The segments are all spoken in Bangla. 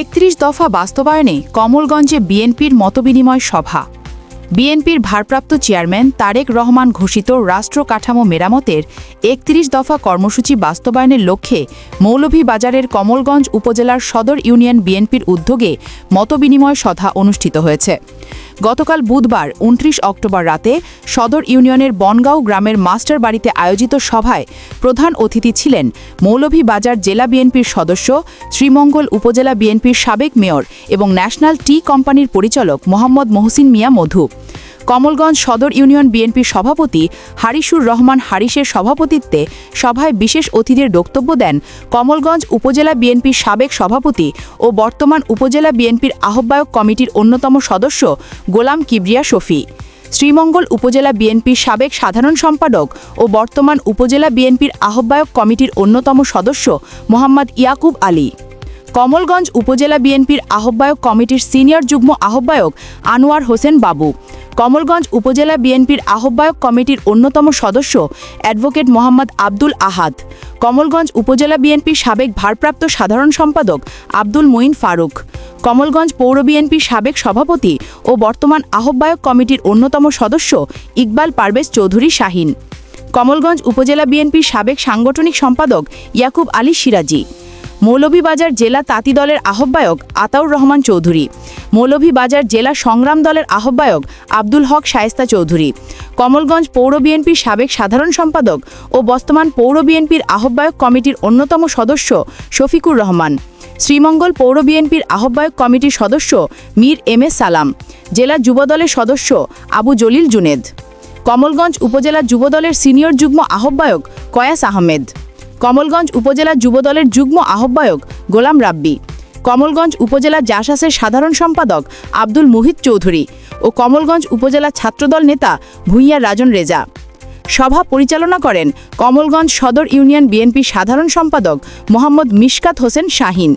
একত্রিশ দফা বাস্তবায়নে কমলগঞ্জে বিএনপির মতবিনিময় সভা। বিএনপির ভারপ্রাপ্ত চেয়ারম্যান তারেক রহমান ঘোষিত রাষ্ট্র কাঠামো মেরামতের একত্রিশ দফা কর্মসূচি বাস্তবায়নের লক্ষ্যে মৌলভীবাজারের কমলগঞ্জ উপজেলার সদর ইউনিয়ন বিএনপির উদ্যোগে মতবিনিময় সভা অনুষ্ঠিত হয়েছে। গতকাল বুধবার উনত্রিশ অক্টোবর রাতে সদর ইউনিয়নের বনগাঁও গ্রামের মাস্টার বাড়িতে আয়োজিত সভায় প্রধান অতিথি ছিলেন মৌলভীবাজার জেলা বিএনপির সদস্য শ্রীমঙ্গল উপজেলা বিএনপির সাবেক মেয়র এবং ন্যাশনাল টি কোম্পানির পরিচালক মোহাম্মদ মহসিন মিয়া মধু। কমলগঞ্জ সদর ইউনিয়ন বিএনপির সভাপতি হারিসুর রহমান হারিসের সভাপতিত্বে সভায় বিশেষ অতিথির বক্তব্য দেন কমলগঞ্জ উপজেলা বিএনপির সাবেক সভাপতি ও বর্তমান উপজেলা বিএনপির আহ্বায়ক কমিটির অন্যতম সদস্য গোলাম কিবরিয়া শফি। শ্রীমঙ্গল উপজেলা বিএনপির সাবেক সাধারণ সম্পাদক ও বর্তমান উপজেলা বিএনপির আহ্বায়ক কমিটির অন্যতম সদস্য মোহাম্মদ ইয়াকুব আলী। কমলগঞ্জ উপজেলা বিএনপির আহ্বায়ক কমিটির সিনিয়র যুগ্ম আহ্বায়ক আনোয়ার হোসেন বাবু। কমলগঞ্জ উপজেলা বিএনপির আহ্বায়ক কমিটির অন্যতম সদস্য অ্যাডভোকেট মোহাম্মদ আব্দুল আহাদ। কমলগঞ্জ উপজেলা বিএনপির সাবেক ভারপ্রাপ্ত সাধারণ সম্পাদক আব্দুল মঈন ফারুক। কমলগঞ্জ পৌর বিএনপির সাবেক সভাপতি ও বর্তমান আহ্বায়ক কমিটির অন্যতম সদস্য ইকবাল পারভেজ চৌধুরী শাহিন। কমলগঞ্জ উপজেলা বিএনপির সাবেক সাংগঠনিক সম্পাদক ইয়াকুব আলী সিরাজি। মৌলভীবাজার জেলা তাঁতি দলের আহ্বায়ক আতাউর রহমান চৌধুরী, মৌলভীবাজার জেলা সংগ্রাম দলের আহ্বায়ক আব্দুল হক শায়েস্তা চৌধুরী, কমলগঞ্জ পৌর বিএনপির সাবেক সাধারণ সম্পাদক ও বর্তমান পৌর বিএনপির আহ্বায়ক কমিটির অন্যতম সদস্য শফিকুর রহমান, শ্রীমঙ্গল পৌর বিএনপির আহ্বায়ক কমিটির সদস্য মীর এম এ সালাম, জেলা যুবদলের সদস্য আবু জলিল জুনেদ, কমলগঞ্জ উপজেলা যুবদলের সিনিয়র যুগ্ম আহ্বায়ক কয়াস আহমেদ। কমলগঞ্জ উপজেলা যুবদলের যুগ্ম আহ্বায়ক গোলাম রাব্বি, কমলগঞ্জ উপজেলা জাসাসের সাধারণ সম্পাদক আব্দুল মুহিত চৌধুরী ও কমলগঞ্জ উপজেলা ছাত্রদল নেতা ভূঁইয়া রাজন রেজা। সভা পরিচালনা করেন কমলগঞ্জ সদর ইউনিয়ন বিএনপি সাধারণ সম্পাদক মোহাম্মদ মিশকাত হোসেন শাহিন।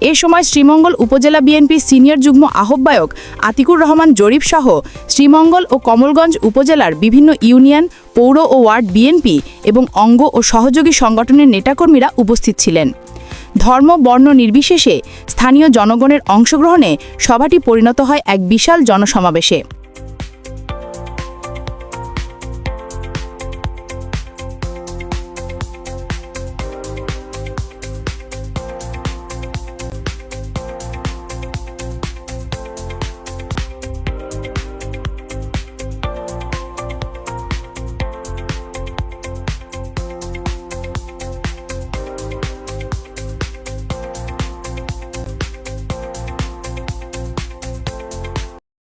এ সময় শ্রীমঙ্গল উপজেলা বিএনপি সিনিয়র যুগ্ম আহ্বায়ক আতিকুর রহমান জরিফ সহ শ্রীমঙ্গল ও কমলগঞ্জ উপজেলার বিভিন্ন ইউনিয়ন, পৌর ও ওয়ার্ড বিএনপি এবং অঙ্গ ও সহযোগী সংগঠনের নেতাকর্মীরা উপস্থিত ছিলেন। ধর্ম, বর্ণ নির্বিশেষে স্থানীয় জনগণের অংশগ্রহণে সভাটি পরিণত হয় এক বিশাল জনসমাবেশে।